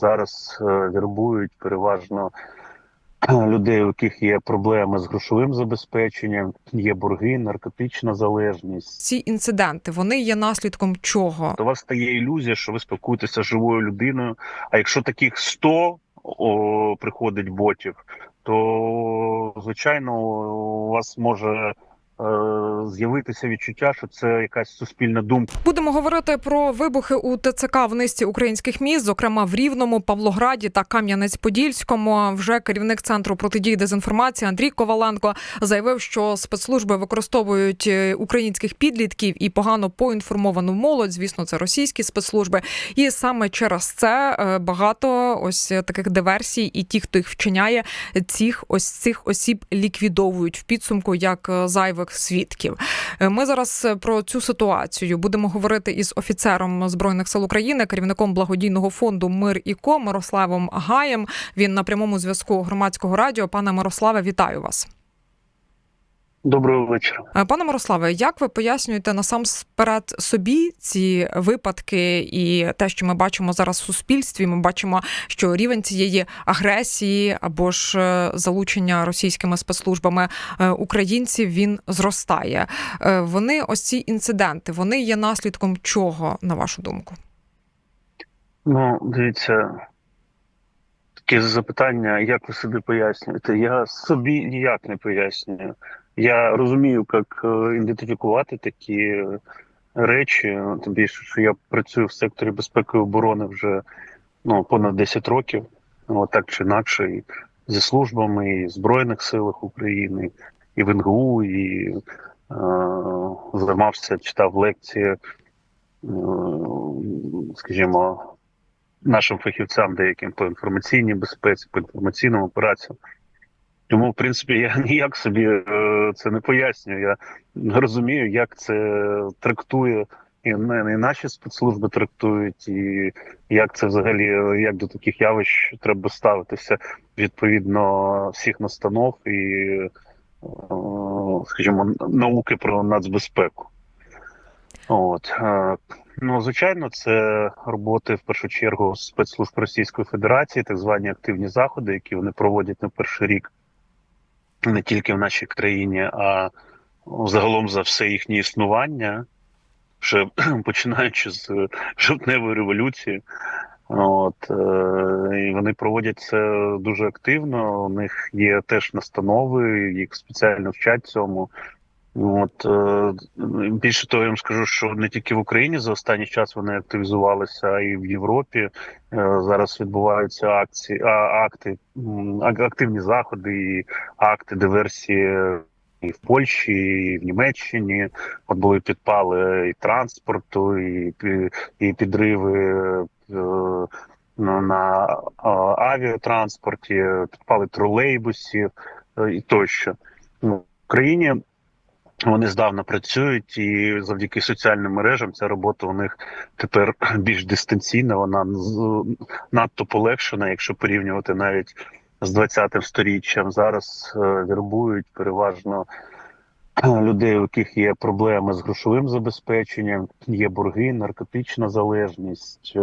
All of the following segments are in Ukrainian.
Зараз е, вірбують переважно людей, у яких є проблеми з грошовим забезпеченням, є борги, наркотична залежність. Ці інциденти вони є наслідком чого? У вас стає ілюзія, що ви спілкуєтеся з живою людиною. А якщо таких 100 о, приходить ботів, то звичайно у вас може з'явитися відчуття, що це якась суспільна думка. Будемо говорити про вибухи у ТЦК в низці українських міст, зокрема в Рівному, Павлограді та Кам'янець-Подільському. Вже керівник центру протидії дезінформації Андрій Коваленко заявив, що спецслужби використовують е, українських підлітків і погано поінформовану молодь. Звісно, це російські спецслужби. І саме через це е, багато ось таких диверсій, і ті, хто їх вчиняє, цих ось цих осіб ліквідовують в підсумку як е, зайвих свідків. Е, Ми зараз е, про цю ситуацію будемо говорити із офіцером збройних сил України, керівником благодійного фонду Мир і Ко Мирославом Гаєм. Він на прямому зв'язку громадського радіо. Пане Мирославе, вітаю вас. Доброго вечора. Е, Пане Мирославе, як ви пояснюєте насамперед собі ці випадки і те, що ми бачимо зараз в суспільстві? Ми бачимо, що рівень цієї агресії або ж е, залучення російськими спецслужбами е, українців він зростає. Вони ось ці інциденти, вони є наслідком чого, на вашу думку? Ну, дивіться, таке запитання, як ви собі пояснюєте? Я собі ніяк не пояснюю. Я розумію, як е, ідентифікувати такі речі. Тим більше, що я працюю в секторі безпеки і оборони вже ну, понад 10 років, От так чи інакше, і зі службами, і Збройних силах України, і в НГУ, і е, займався, читав лекції, е, скажімо, нашим фахівцям деяким по інформаційній безпеці, по інформаційним операціям. Тому, в принципі, я ніяк собі е, це не пояснюю. Я розумію, як це трактує і, не- і наші спецслужби трактують, і як це взагалі е, як до таких явищ треба ставитися відповідно всіх настанов і, е, скажімо, науки про нацбезпеку. От ну звичайно, це роботи в першу чергу спецслужб Російської Федерації, так звані активні заходи, які вони проводять не перший рік не тільки в нашій країні, а загалом за все їхнє існування, ще починаючи з жовтневої революції. От е, і вони проводять це дуже активно. У них є теж настанови, їх спеціально вчать цьому. От е, більше того, я вам скажу, що не тільки в Україні за останній час вони активізувалися, а і в Європі. Е, зараз відбуваються акції, акти, активні заходи, і акти диверсії і в Польщі, і в Німеччині. От були підпали і транспорту, і, і підриви е, на, авіатранспорті, підпали тролейбусів і тощо. В Україні вони здавна працюють, і завдяки соціальним мережам ця робота у них тепер більш дистанційна. Вона надто полегшена, якщо порівнювати навіть з 20-м сторіччям. Зараз е, вірбують переважно людей, у яких є проблеми з грошовим забезпеченням, є борги, наркотична залежність. е,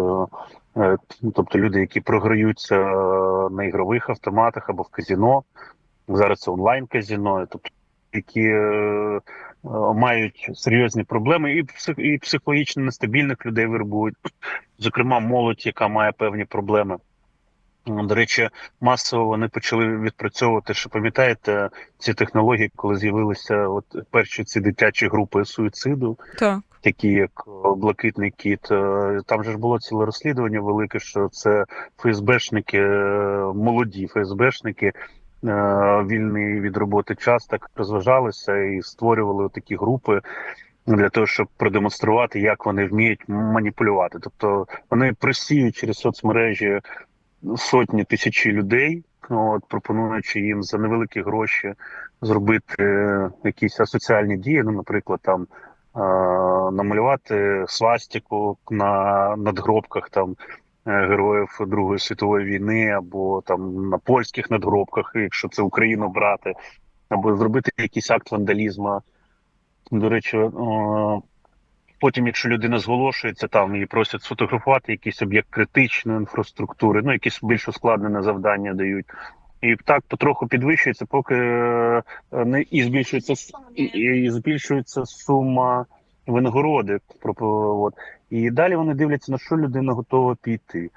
е, Тобто люди, які програються е, на ігрових автоматах або в казіно. Зараз це онлайн-казіно, тобто які е, мають серйозні проблеми, і псих, і психологічно нестабільних людей вербують, зокрема, молодь, яка має певні проблеми. До речі, масово вони почали відпрацьовувати, що пам'ятаєте ці технології, коли з'явилися от перші ці дитячі групи суїциду, Так. такі як е, Блакитний кіт. Е, Там же ж було ціле розслідування велике, що це ФСБшники, молоді ФСБшники, вільний від роботи час так розважалися і створювали такі групи. Для того щоб продемонструвати, як вони вміють маніпулювати, тобто вони просіють через соцмережі сотні тисячі людей, от пропонуючи їм за невеликі гроші зробити е, якісь асоціальні дії, ну, наприклад, там е, намалювати свастику на надгробках там е, героїв Другої світової війни, або там на польських надгробках, якщо це Україну брати, або зробити якийсь акт вандалізму. До речі, е, Потім, якщо людина зголошується, там її просять сфотографувати якийсь об'єкт критичної інфраструктури, ну якісь більш ускладнене завдання дають. І так потроху підвищується, поки е, не і збільшується і, і збільшується сума винагороди. От. І далі вони дивляться, на що людина готова піти.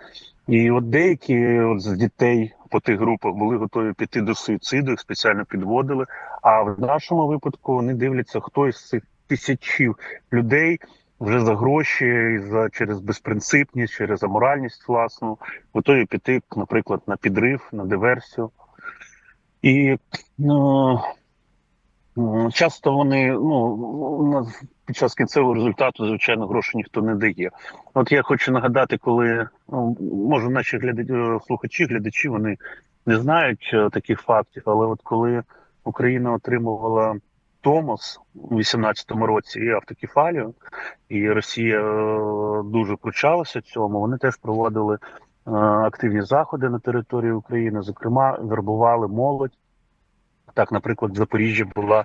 І от деякі от з дітей по тих групах були готові піти до суїциду, їх спеціально підводили. А в нашому випадку вони дивляться, хто із цих тисячів людей вже за гроші, за через безпринципність, через аморальність власну, готові піти, наприклад, на підрив, на диверсію. І ну, часто вони ну під час кінцевого результату, звичайно, грошей ніхто не дає. От я хочу нагадати, коли ну, може наші глядач, е, слухачі, глядачі вони не знають е, таких фактів, але от коли Україна отримувала Томос у 18-му році і автокефалію, і Росія е, дуже кручалася цьому. Вони теж проводили активні заходи на території України. Зокрема, вербували молодь. Так, наприклад, в Запоріжжі була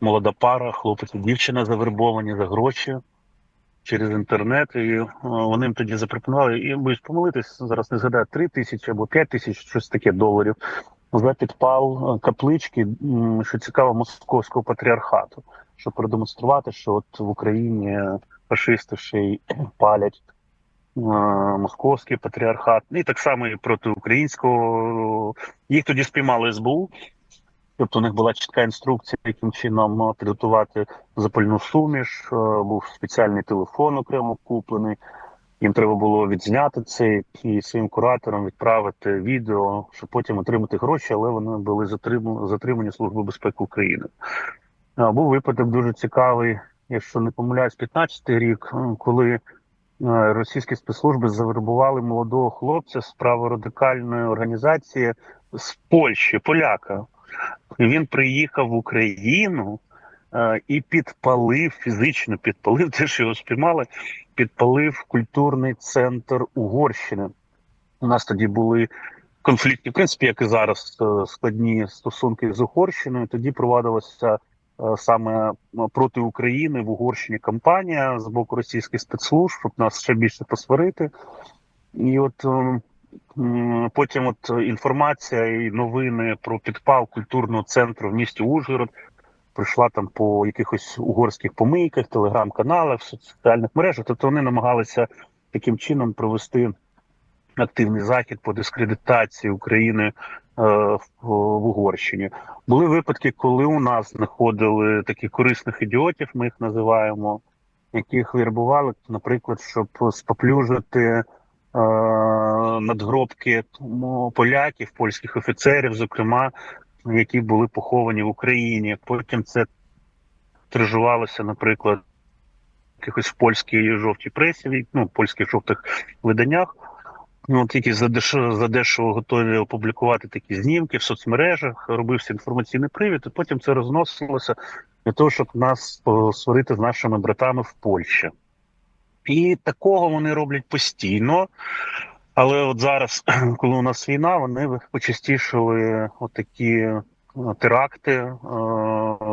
молода пара, хлопець і дівчина завербовані за гроші через інтернет. І е, вони їм тоді запропонували, і боюсь помилитись, зараз не згадаю, 3 тисячі або 5 тисяч, щось таке доларів. За підпал е, каплички, що цікаво, московського патріархату, щоб продемонструвати, що от в Україні фашисти ще й палять е, московський патріархат, і так само і проти українського. Їх тоді спіймали СБУ. Тобто у них була чітка інструкція, яким чином е, підготувати запальну суміш. е, Був спеціальний телефон окремо куплений. Їм треба було відзняти це і своїм кураторам відправити відео, щоб потім отримати гроші, але вони були затримані, Службою безпеки України. Був випадок дуже цікавий, якщо не помиляюсь, 15-й рік, е, коли е, російські спецслужби завербували молодого хлопця з праворадикальної організації з Польщі, поляка. Він приїхав в Україну е, і підпалив, фізично підпалив, теж його спіймали, підпалив культурний центр Угорщини. У нас тоді були конфліктні, в принципі, як і зараз, е, складні стосунки з Угорщиною. Тоді провадилася е, саме проти України в Угорщині кампанія з боку російських спецслужб, щоб нас ще більше посварити. І от е, м, потім от інформація і новини про підпал культурного центру в місті Ужгород прийшла там по якихось угорських помийках, телеграм-каналах, в соціальних мережах. Тобто вони намагалися таким чином провести активний захід по дискредитації України е, в, Угорщині. Були випадки, коли у нас знаходили таких корисних ідіотів, ми їх називаємо, яких вербували, наприклад, щоб споплюжити надгробки ну, поляків, польських офіцерів, зокрема, які були поховані в Україні. Потім це тражувалося, наприклад, якихось в польській жовтій пресі, ну, польських жовтих виданнях. Ну, тільки задешево, задешево готові опублікувати такі знімки в соцмережах, робився інформаційний привід, і потім це розносилося для того, щоб нас посварити з нашими братами в Польщі. І такого вони роблять постійно. Але от зараз, коли у нас війна, вони почастішили отакі е, теракти е,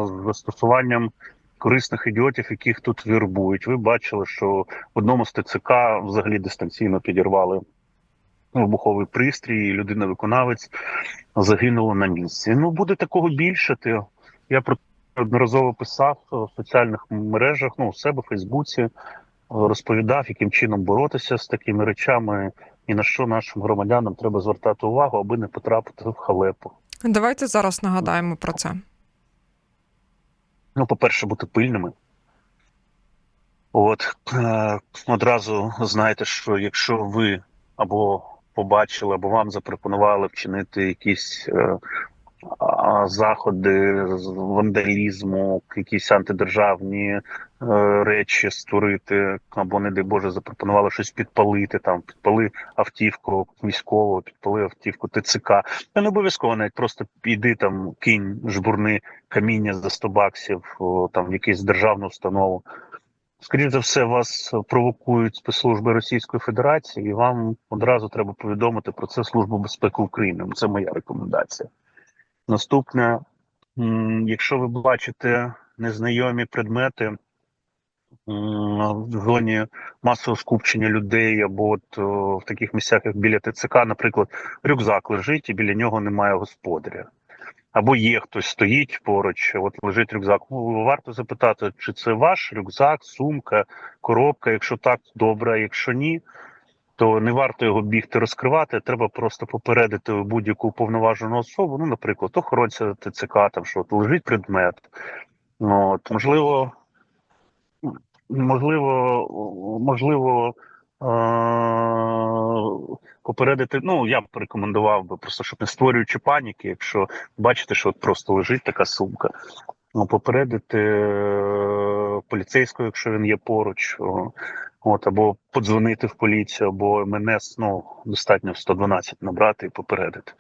з застосуванням корисних ідіотів, яких тут вірбують. Ви бачили, що в одному з ТЦК взагалі дистанційно підірвали вибуховий пристрій, і людина-виконавець загинула на місці. Ну буде такого більше. Ти я про одноразово писав в соціальних мережах, ну у себе в Фейсбуці, розповідав, яким чином боротися з такими речами, і на що нашим громадянам треба звертати увагу, аби не потрапити в халепу. Давайте зараз нагадаємо про це. Ну, по-перше, бути пильними. От е, одразу знаєте, що якщо ви або побачили, або вам запропонували вчинити якісь е, заходи з вандалізму, якісь антидержавні е, речі створити, або, не дай Боже, запропонували щось підпалити, там підпали автівку військового, підпали автівку ТЦК. Та не обов'язково навіть просто піди там, кинь жбурни каміння за 100 баксів, там в якусь державну установу. Скоріше за все, вас провокують спецслужби Російської Федерації, і вам одразу треба повідомити про це Службу безпеки України. Це моя рекомендація. Наступне, якщо ви бачите незнайомі предмети в зоні масового скупчення людей, або от в таких місцях, як біля ТЦК, наприклад, рюкзак лежить і біля нього немає господаря. Або є хтось стоїть поруч, от лежить рюкзак. Варто запитати, чи це ваш рюкзак, сумка, коробка. Якщо так, добре, якщо ні, то не варто його бігти розкривати. Треба просто попередити будь-яку повноважену особу. Ну, наприклад, охоронця ТЦК, там що лежить предмет. Ну, От, можливо, можливо, можливо. е, Попередити, ну я б рекомендував би просто, щоб не створюючи паніки, якщо бачите, що от просто лежить така сумка, ну попередити поліцейського, якщо він є поруч, от або подзвонити в поліцію, або МНС, ну достатньо в 112 набрати і попередити.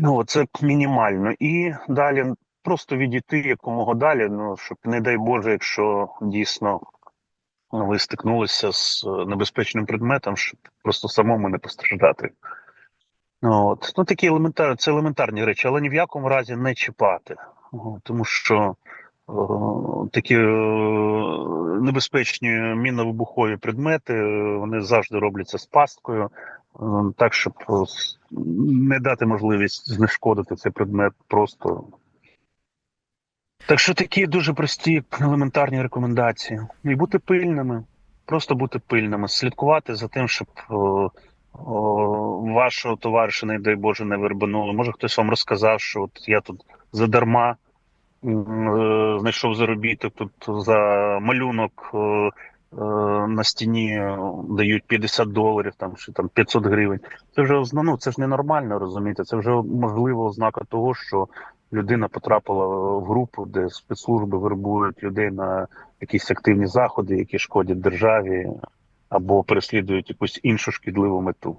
Ну це мінімально. І далі просто відійти якомога далі. Ну щоб не дай Боже, якщо дійсно ви стикнулися з е, небезпечним предметом, щоб просто самому не постраждати. От. Ну, такі елементарні, це елементарні речі, але ні в якому разі не чіпати. Тому що такі е, небезпечні мінно-вибухові предмети е, вони завжди робляться з пасткою, е, так, щоб е, не дати можливість знешкодити цей предмет просто. Так що такі дуже прості елементарні рекомендації. І бути пильними, просто бути пильними, слідкувати за тим, щоб о, о, вашого товариша, не дай Боже, не вербанули. Може, хтось вам розказав, що от я тут задарма е, знайшов заробіток, тут за малюнок е, е, на стіні е, дають 50 доларів там, чи там 500 гривень. Це вже ну, це ж ненормально, розумієте? Це вже можливо ознака того, що людина потрапила в групу, де спецслужби вербують людей на якісь активні заходи, які шкодять державі або переслідують якусь іншу шкідливу мету.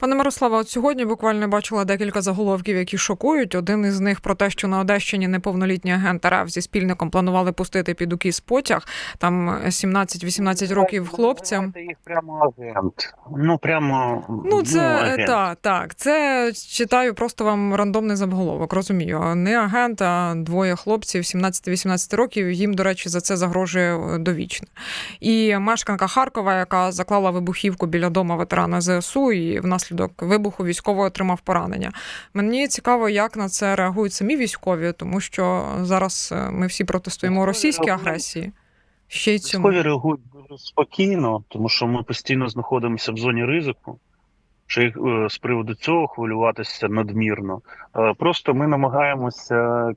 Пане Мирославе, от сьогодні буквально бачила декілька заголовків, які шокують. Один із них про те, що на Одещині неповнолітні агент РФ зі спільником планували пустити під укіс потяг. Там 17-18 років хлопцям. Називайте їх прямо агент. Ну прямо Ну, це агент. так, так. Це читаю просто вам рандомний заголовок. Розумію. Не агент, а двоє хлопців 17-18 років. Їм, до речі, за це загрожує е, довічне. І мешканка Харкова, яка заклала вибухівку біля дома ветерана ЗСУ, і внаслідок вибуху військовий отримав поранення. Мені цікаво, як на це реагують самі військові, тому що зараз е, ми всі протестуємо російській агресії. Ще й цьому. Військові реагують дуже спокійно, тому що ми постійно знаходимося в зоні ризику. Їх е, з приводу цього хвилюватися надмірно. Е, Просто ми намагаємося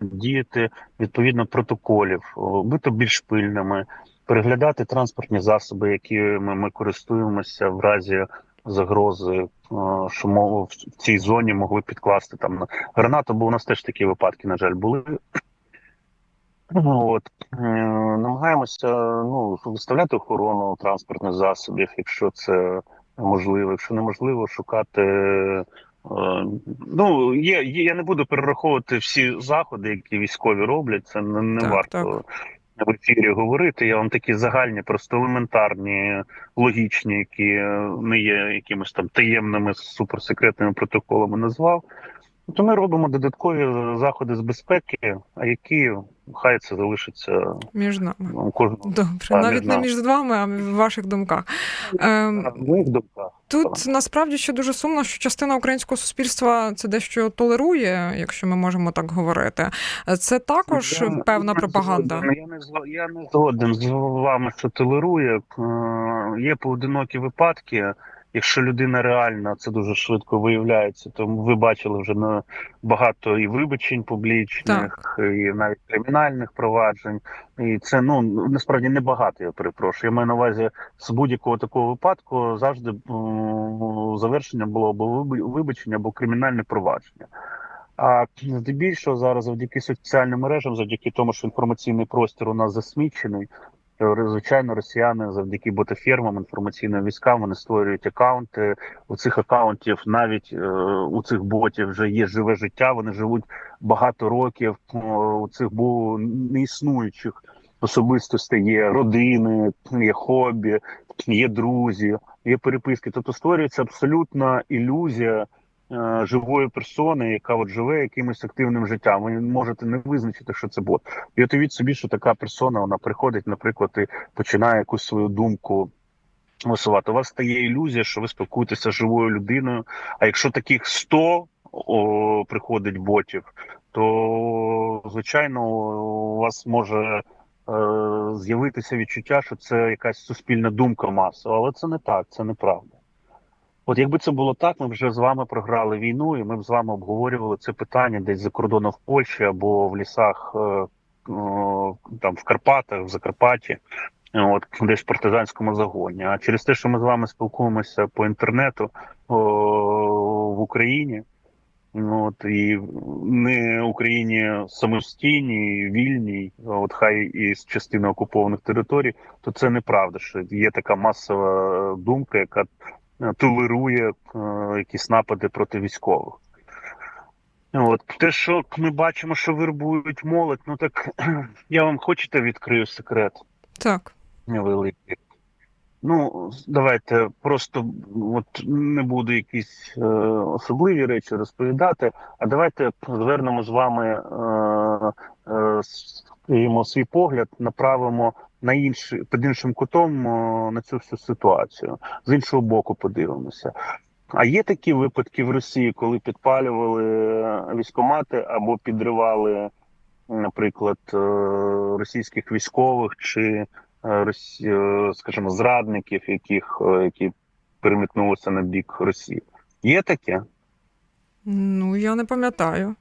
діяти відповідно протоколів, бути більш пильними, переглядати транспортні засоби, якими ми користуємося в разі загрози, е, що мов в цій зоні могли підкласти там на гранату, бо у нас теж такі випадки, на жаль, були. Ну, От е, намагаємося ну виставляти охорону транспортних засобів, якщо це можливо. Якщо неможливо, шукати. е, Ну є, є. Я не буду перераховувати всі заходи, які військові роблять. Це не, не Так, варто в ефірі говорити. Я вам такі загальні, просто елементарні, логічні, які не є якимись там таємними суперсекретними протоколами назвав. То ми робимо додаткові заходи з безпеки, а які хай це залишиться Між нами. кожного Добре, Так, навіть не не між вами, а в ваших думках. Ем, в думках. Тут насправді ще дуже сумно, що частина українського суспільства це дещо толерує, якщо ми можемо так говорити. Це також Я- певна я пропаганда. згоден. Я не зго- я не згоден з вами, що толерує. Е, Є поодинокі випадки. Якщо людина реальна, це дуже швидко виявляється. Тому ви бачили вже на багато і вибачень публічних, і навіть кримінальних проваджень. І це ну насправді не багато. Я перепрошую. Я маю на увазі з будь-якого такого випадку завжди завершення було або виб- вибачення, або кримінальне провадження. А здебільшого зараз завдяки соціальним мережам, завдяки тому, що інформаційний простір у нас засмічений. Е, Звичайно, росіяни завдяки ботафермам, інформаційним військам вони створюють акаунти. У цих акаунтів навіть е, у цих ботів вже є живе життя. Вони живуть багато років. У цих бо неіснуючих особистостей є родини, є хобі, є друзі, є переписки. Тобто створюється абсолютна ілюзія живої персони, яка от живе якимось активним життям. Ви можете не визначити, що це бот. І от уявіть собі, що така персона вона приходить, наприклад, і починає якусь свою думку висувати. У вас стає ілюзія, що ви спілкуєтеся з живою людиною. А якщо таких 100 о, приходить ботів, то звичайно у вас може е, з'явитися відчуття, що це якась суспільна думка масова, але це не так, це неправда. От якби це було так, ми вже з вами програли війну, і ми б з вами обговорювали це питання десь за кордоном в Польщі або в лісах е, е, там в Карпатах, в Закарпатті, от десь в партизанському загоні. А через те, що ми з вами спілкуємося по інтернету в Україні, от і не Україні самостійній, вільній, от хай і з частини окупованих територій, то це неправда, що є така масова думка, яка толерує е, якісь напади проти військових. От те, що ми бачимо, що вербують молодь, ну так я вам хочете відкрию секрет Так. невеликий. Ну, давайте просто от не буду якісь е, особливі речі розповідати, а давайте звернемо з вами е, е, скажімо, свій погляд, направимо на інший під іншим кутом е, на цю всю ситуацію. З іншого боку, подивимося. А є такі випадки в Росії, коли підпалювали військомати або підривали, наприклад, е, російських військових чи е, скажімо, зрадників, яких які перемикнулися на бік Росії. Є таке? Ну, я не пам'ятаю.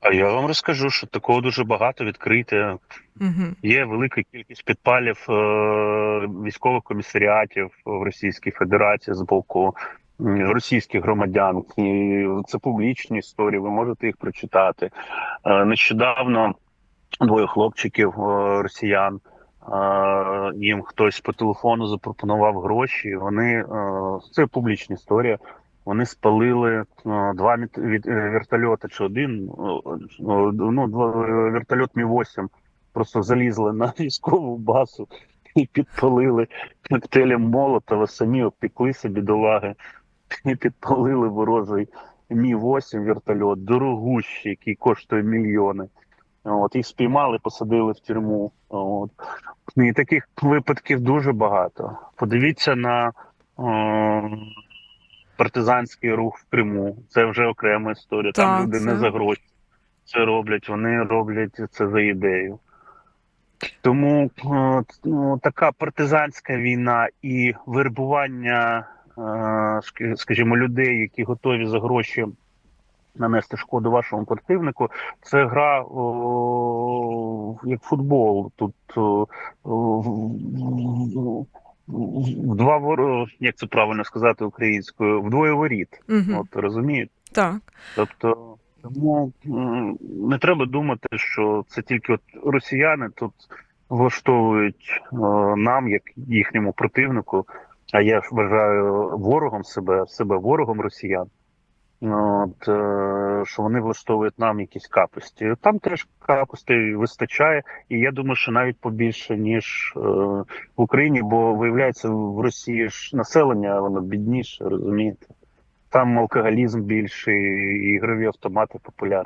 А я вам розкажу, що такого дуже багато відкрите. Угу. Є велика кількість підпалів е, військових комісаріатів в Російській Федерації з боку російських громадян. І це публічні історії. Ви можете їх прочитати. Е, нещодавно двоє хлопчиків е, росіян. е, Їм хтось по телефону запропонував гроші. Вони е, це публічна історія. Вони спалили е, два е, вертольота чи один. е, Ну, вертольот Мі 8 просто залізли на військову базу і підпалили коктейлем Молотова, самі обпеклися бідолаги і підпалили ворожий Мі 8 вертольот, дорогущий, який коштує мільйони. От їх спіймали, посадили в тюрму. От і таких випадків дуже багато. Подивіться на е, партизанський рух в Криму. Це вже окрема історія. Там люди це- не за гроші це роблять, вони роблять це за ідею. Тому е, ну, така партизанська війна і вербування, е, скажімо, людей, які готові за гроші нанести шкоду вашому противнику, це гра о, як футбол. Тут о, в, в- два вор... як це правильно сказати українською, вдвоє воріт. Угу. От розумієте? Так. Тобто, тому не треба думати, що це тільки от росіяни тут влаштовують нам, як їхньому противнику. А я ж вважаю ворогом себе, себе ворогом росіян. От, е, що вони влаштовують нам якісь капості. Там теж капостей вистачає, і я думаю, що навіть побільше, ніж е, в Україні, бо виявляється, в Росії ж населення воно бідніше, розумієте? Там алкоголізм більший, ігрові автомати популярні.